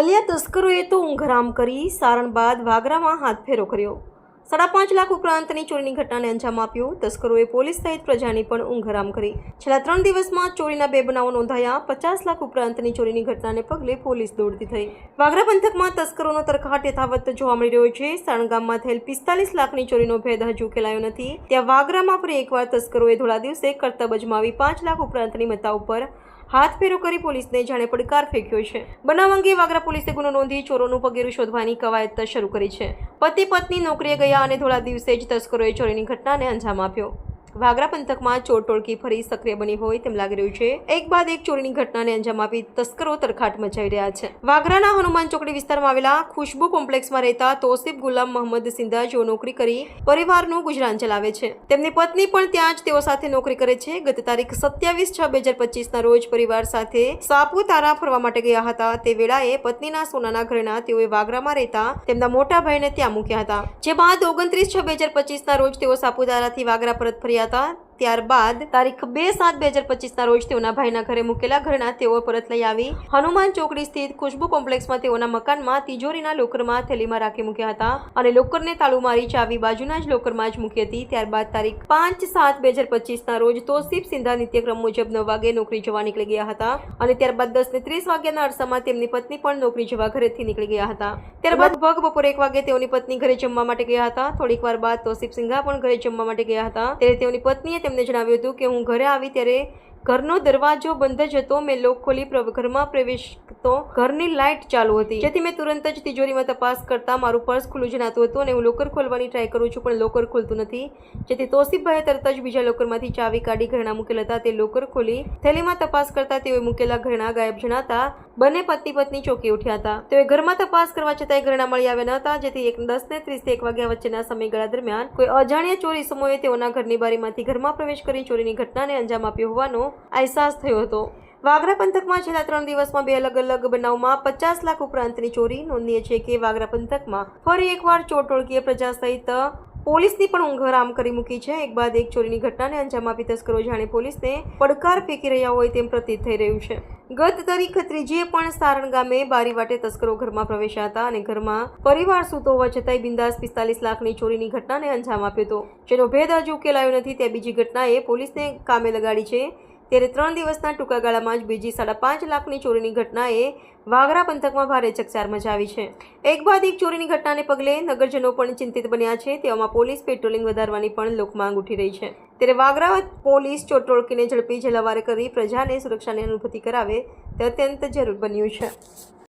અલિયા તસ્કરોએ તો ઊંઘરામ કરી સારણ બાદ વાગરામાં હાથફેરો કર્યો. સાડા પાંચ લાખ ઉપરાંતની ચોરીની ઘટનાને અંજામ આપ્યો. તસ્કરોએ પોલીસ સહિત પ્રજાની પણ ઊંઘરામ કરી. છેલ્લા ત્રણ દિવસમાં ચોરીના બે બનાવો નોંધાયા. પચાસ લાખ ઉપરાંતની ચોરીની ઘટનાને પગલે પોલીસ દોડતી થઈ. વાગરા પંથકમાં તસ્કરોનો તરખાટ યથાવત જોવા મળી રહ્યો છે. સારણ ગામમાં થયેલ પિસ્તાલીસ લાખની ચોરીનો ભેદ હજુ ઉકેલાયો નથી. ત્યાં વાગરામાં ફરી એકવાર તસ્કરોએ ધોળા દિવસે કરતબ અજમાવી પાંચ લાખ ઉપરાંતની મત્તા ઉપર હાથફેરો કરી પોલીસને જાણે પડકાર ફેંક્યો છે. બનાવ અંગે વાગરા પોલીસે ગુનો નોંધી ચોરોનું પગેરું શોધવાની કવાયત શરૂ કરી છે. પતિ પત્ની નોકરીએ ગયા અને થોડા દિવસે જ તસ્કરોએ ચોરીની ઘટનાને અંજામ આપ્યો. વાગરા પંથકમાં ચોર ટોળકી ફરી સક્રિય બની હોય તેમ લાગી રહ્યું છે. એક બાદ એક ચોરીની ઘટનાને અંજામ આપી તસ્કરો તરખાટ મચાવી રહ્યા છે. વાગરાના હનુમાન ચોકડી વિસ્તારમાં આવેલા ખુશ્બુ કોમ્પ્લેક્સમાં રહેતા તોસીફ ગુલામ મોહમ્મદ સિંધા જેઓ નોકરી કરી પરિવારનું ગુજરાન ચલાવે છે. તેમની પત્ની પણ ત્યાં જ તેઓ સાથે નોકરી કરે છે. ગત તારીખ સત્યાવીસ છ બે હજાર પચીસના રોજ પરિવાર સાથે સાપુતારા ફરવા માટે ગયા હતા. તે વેળાએ પત્નીના સોનાના ઘરેણા તેઓએ વાગરામાં રહેતા તેમના મોટા ભાઈને ત્યાં મૂક્યા હતા. જે બાદ ઓગણત્રીસ છ બે હજાર પચીસના રોજ તેઓ સાપુતારાથી વાગરા પરત ફર્યા હતા ત્યારબાદ તારીખ બે સાત બે હજાર પચીસના રોજ તેઓના ભાઈના ઘરે મૂકેલા ઘરના તેઓ પરત લઈ આવી. હનુમાન ચોકડી સ્થિત ખુશ્બુ કોમ્પ્લેક્સમાં તેઓના મકાનમાં તિજોરીના લોકરમાં થેલીમાં રાખી મૂક્યા હતા અને લોકરને તાળું મારી ચાવી બાજુના જ લોકરમાં જ મૂકી હતી. ત્યારબાદ તારીખ પાંચ સાત બે હજાર પચીસના રોજ તોસીફ સિંધા નિત્યક્રમ મુજબ નવ વાગે નોકરી જવા નીકળી ગયા હતા અને ત્યારબાદ દસ ને ત્રીસ વાગ્યાના અરસામાં તેમની પત્ની પણ નોકરી જવા ઘરેથી નીકળી ગયા હતા. ત્યારબાદ ભગ બપોરે એક વાગે તેઓની પત્ની ઘરે જમવા માટે ગયા હતા. થોડીક વાર બાદ તોસીફ સિંઘા પણ ઘરે જમવા માટે ગયા હતા. ત્યારે તેઓની પત્નીએ તેમને જણાવ્યું હતું કે હું ઘરે આવી ત્યારે ઘરનો દરવાજો બંધ જ હતો. મેં લોક ખોલી ઘરમાં ઘરમાં પ્રવેશતો ઘરની લાઇટ ચાલુ હતી. જેથી મેં તુરંત જ તિજોરીમાં તપાસ કરતા મારું પર્સ ખુલ્લું જણાતું હતું અને હું લોકર ખોલવાની ટ્રાય કરું છું, પણ લોકર ખુલતું નથી. જેથી તોસીફભાઈએ તરત જ બીજા લોકરમાંથી ચાવી કાઢી ઘરેણા મૂકેલા હતા. તે લોકર ખોલી થેલીમાં તપાસ કરતા તેઓએ મૂકેલા ઘરેણા ગાયબ જણાતા બંને પત્ની પત્ની ચોકી ઉઠ્યા હતા. તેઓએ ઘરમાં તપાસ કરવા છતાંય ઘરેણા મળી આવ્યા ન હતા. જેથી એક દસ ને ત્રીસ એક વાગ્યા વચ્ચેના સમયગાળા દરમિયાન કોઈ અજાણ્યા ચોરી સમયે તેઓના ઘરની બારીમાંથી ઘરમાં પ્રવેશ કરી ચોરીની ઘટનાને અંજામ આપ્યો હોવાનો અહેસાસ થયો હતો. વાગરા પંથકમાં છેલ્લા ત્રણ દિવસમાં બે અલગ અલગ બનાવમાં પચાસ લાખ ઉપરાંતની ચોરી નોંધનીય છે કે વાગરા પંથકમાં ફરી એકવાર ચોર ટોળકીએ પ્રજા સહિત પોલીસની પણ ઊંઘ આમ કરી મૂકી છે. એક બાદ એક ચોરીની ઘટનાને અંજામ આપી તસ્કરો જાણે પોલીસને પડકાર ફેંકી રહ્યા હોય તેમ પ્રતીત થઈ રહ્યું છે. ગત તારીખ ત્રીજીએ પણ સારણ ગામે બારી વાટે તસ્કરો ઘરમાં પ્રવેશ્યા હતા અને ઘરમાં પરિવાર સૂતો હોવા છતાંય બિંદાસ પિસ્તાલીસ લાખની ચોરીની ઘટનાને અંજામ આપ્યો હતો. જેનો ભેદ હજુ ઉકેલાયો નથી. ત્યાં બીજી ઘટનાએ પોલીસને કામે લગાડી છે. ત્યારે ત્રણ દિવસના ટૂંકા ગાળામાં જ બીજી સાડા પાંચ લાખની ચોરીની ઘટનાએ વાગરા પંથકમાં ભારે ચકચાર મચાવી છે. એક બાદ એક ચોરીની ઘટનાને પગલે નગરજનો પણ ચિંતિત બન્યા છે, તેવામાં પોલીસ પેટ્રોલિંગ વધારવાની પણ લોકમાંગ ઉઠી રહી છે. ત્યારે વાગરા પોલીસ ચોટોળકીને ઝડપી જલાવાર કરી પ્રજાને સુરક્ષાની અનુભૂતિ કરાવે તે અત્યંત જરૂર બન્યું છે.